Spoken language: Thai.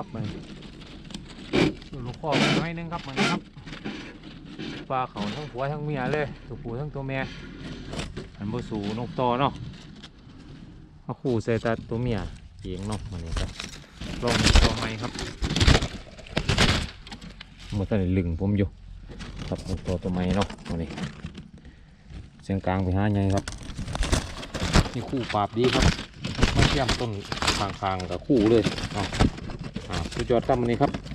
ครับมันลูกคอมันน้อยนึงครับมันครับปลาเขาทั้งผัวทั้งเมียเลยตัวผู้ทั้งตัวเมียอันบสูนกตอเนาะเอาคู่ใส่แตาตัวเมียเองเนาะมันนี่ครับลองตัวใหม่ครับมันตอนนี้ลึงผมอยู่ครับนกต่อตัวใหม่เนาะมันนี่เสียงกลางไปหาไงครับนี่คู่ปราบดีครับมาเทียมต้นคางๆกับคู่เลยเนาะ สุดยอดตั้มันนี้ครับ